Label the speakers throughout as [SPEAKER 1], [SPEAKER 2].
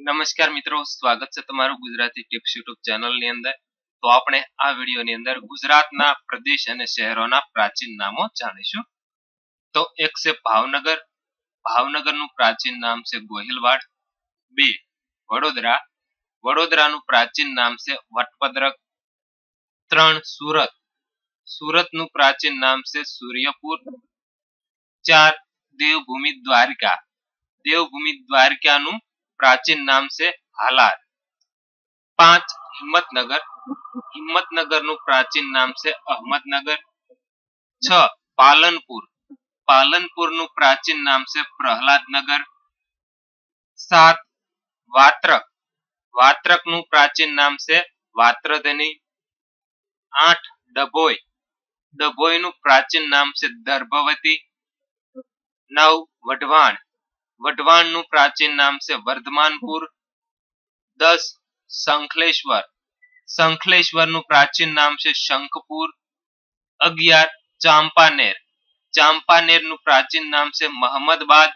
[SPEAKER 1] નમસ્કાર મિત્રો, સ્વાગત છે તમારું ગુજરાતી ટિપ્સ યુટ્યુબ ચેનલની અંદર. તો આપણે આ વિડીયોની અંદર ગુજરાતના પ્રદેશ અને શહેરોના પ્રાચીન નામો જાણીશું. તો એક છે ભાવનગર. ભાવનગરનું પ્રાચીન નામ છે ગોહિલવાડ. બે, વડોદરા. વડોદરાનું પ્રાચીન નામ છે વટપદ્રક. ત્રણ, સુરત. સુરતનું પ્રાચીન નામ છે સૂર્યપુર. ચાર, દેવભૂમિ દ્વારકા. દેવભૂમિ દ્વારકાનું પ્રાચીન નામ છે હાલાર. પાંચ હિંમતનગર. હિંમતનગરનું પ્રાચીન નામ છે અહમદનગર. છ પાલનપુર. પાલનપુરનું પ્રાચીન નામ છે પ્રહલાદનગર. સાત વાત્રક. વાત્રકનું પ્રાચીન નામ છે વાત્રધની. આઠ ડભોઈ. ડભોઈનું પ્રાચીન નામ છે દર્ભવતી. નવ વઢવાણ. વઢવાણનું પ્રાચીન નામ છે વર્ધમાનપુર. દસ, શંખલેશ્વર. શંખલેશ્વરનું પ્રાચીન નામ છે શંખપુર. અગિયાર, ચાંપાનેર. ચાંપાનેરનું પ્રાચીન નામ છે મહમદબાદ.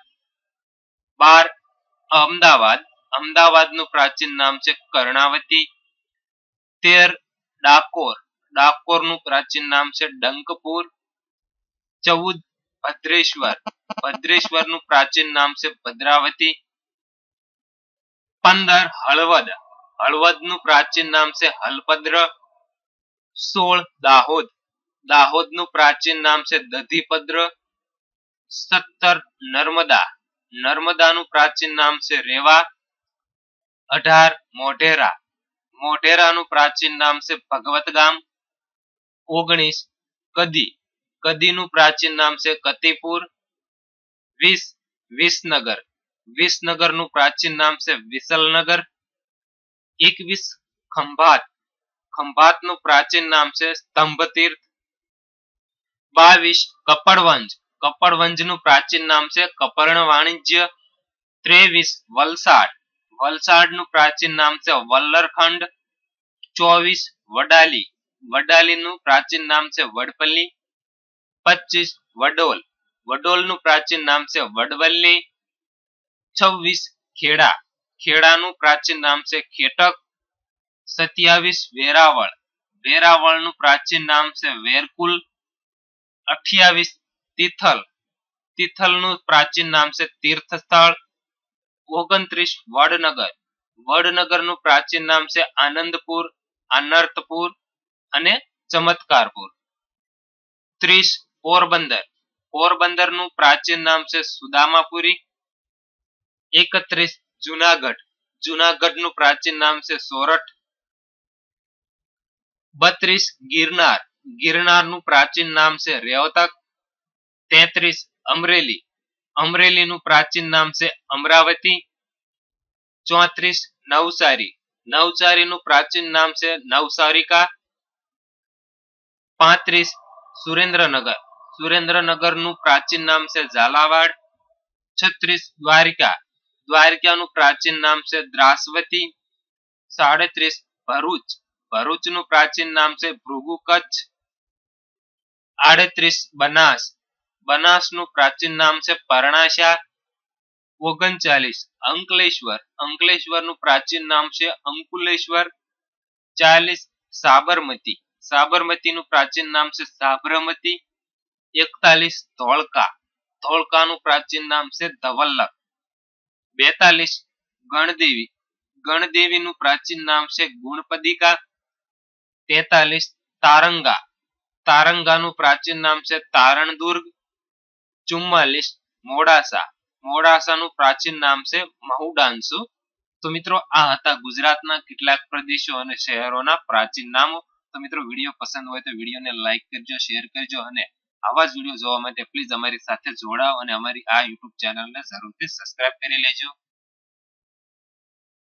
[SPEAKER 1] બાર, અમદાવાદ. અમદાવાદનું પ્રાચીન નામ છે કર્ણાવતી. તેર, ડાકોર. ડાકોરનું પ્રાચીન નામ છે ડંકપુર. ચૌદ, ભદ્રેશ્વર. ભદ્રેશ્વરનું પ્રાચીન નામ છે ભદ્રાવતી. પંદર હળવદ. હળવદનું પ્રાચીન નામ છે હલપદ્ર સોળ દાહોદ. દાહોદનું પ્રાચીન નામ છે દધીપદ્ર સત્તર નર્મદા. નર્મદાનું પ્રાચીન નામ છે રેવા. અઢાર મોઢેરા. મોઢેરાનું પ્રાચીન નામ છે ભગવત ગામ ઓગણીસ કદી. કદીનું પ્રાચીન નામ છે કતીપુર. વીસ, વિસનગર. વિસનગરનું પ્રાચીન નામ છે વિસલનગર. એકવીસ ખંભાત. ખંભાતનું પ્રાચીન નામ છે સ્તંભતીર્થ. બાવીસ કપડવંજ. કપડવંજનું પ્રાચીન નામ છે કપર્ણ વાણિજ્ય. ત્રેવીસ વલસાડ. વલસાડનું પ્રાચીન નામ છે વલ્લરખંડ. ચોવીસ વડાલી. વડાલીનું પ્રાચીન નામ છે વડપલ્લી. પચીસ વડોલ. વડોલનું પ્રાચીન નામ છે વડવલ્લી. છવ્વીસ ખેડા. ખેડાનું પ્રાચીન નામ છે ખેટક. સત્યાવીસ વેરાવળ. વેરાવળનું પ્રાચીન નામ છે વેરકુલ. અઠ્યાવીસ તિથલ. તિથલનું પ્રાચીન નામ છે તીર્થસ્થળ. ઓગણત્રીસ વડનગર. વડનગરનું પ્રાચીન નામ છે આનંદપુર, આનર્તપુર અને ચમત્કારપુર. ત્રીસ પોરબંદર. પોરબંદરનું પ્રાચીન નામ છે સુદામાપુરી, એકત્રીસ જુનાગઢ. જુનાગઢનું પ્રાચીન નામ છે સોરઠ. બત્રીસ ગિરનાર. ગિરનારનું પ્રાચીન નામ છે રેવતક. તેત્રીસ અમરેલી. અમરેલીનું પ્રાચીન નામ છે અમરાવતી. ચોત્રીસ નવસારી. નવસારીનું પ્રાચીન નામ છે નવસારિકા. પાંત્રીસ સુરેન્દ્રનગર. સુરેન્દ્રનગરનું પ્રાચીન નામ છે ઝાલાવાડ, છત્રીસ દ્વારિકા. દ્વારિકાનું પ્રાચીન નામ છે દ્રાસવતી, સાડત્રીસ ભરૂચ. ભરૂચનું પ્રાચીન નામ છે ભૃગુ કચ્છ આડત્રીસ બનાસ. બનાસનું પ્રાચીન નામ છે પરણાશા, ઓગણચાલીસ અંકલેશ્વર. અંકલેશ્વરનું પ્રાચીન નામ છે અંકુલેશ્વર, ચાલીસ સાબરમતી. સાબરમતીનું પ્રાચીન નામ છે સાબરમતી એકતાલીસ ધોળકા. ધોળકાનું પ્રાચીન નામ છે ધવલ્લક બેતાલીસ ગણદેવી. ગણદેવીનું પ્રાચીન નામ છે ગુણપદિકા. તેતાલીસ તારંગા. તારંગાનું પ્રાચીન નામ છે તારણદુર્ગ. ચુમ્માલીસ મોડાસા. મોડાસાનું પ્રાચીન નામ છે મહુડાંસુ તો મિત્રો, આ હતા ગુજરાતના કેટલાક પ્રદેશો અને શહેરોના પ્રાચીન નામો. તો મિત્રો, વીડિયો પસંદ હોય તો વિડીયોને લાઈક કરજો, શેર કરજો અને આવા જ વીડિયો જોવા માટે પ્લીઝ અમારી સાથે જોડાઓ અને અમારી આ યુટ્યુબ ચેનલને જરૂરથી સબસ્ક્રાઇબ કરી લેજો.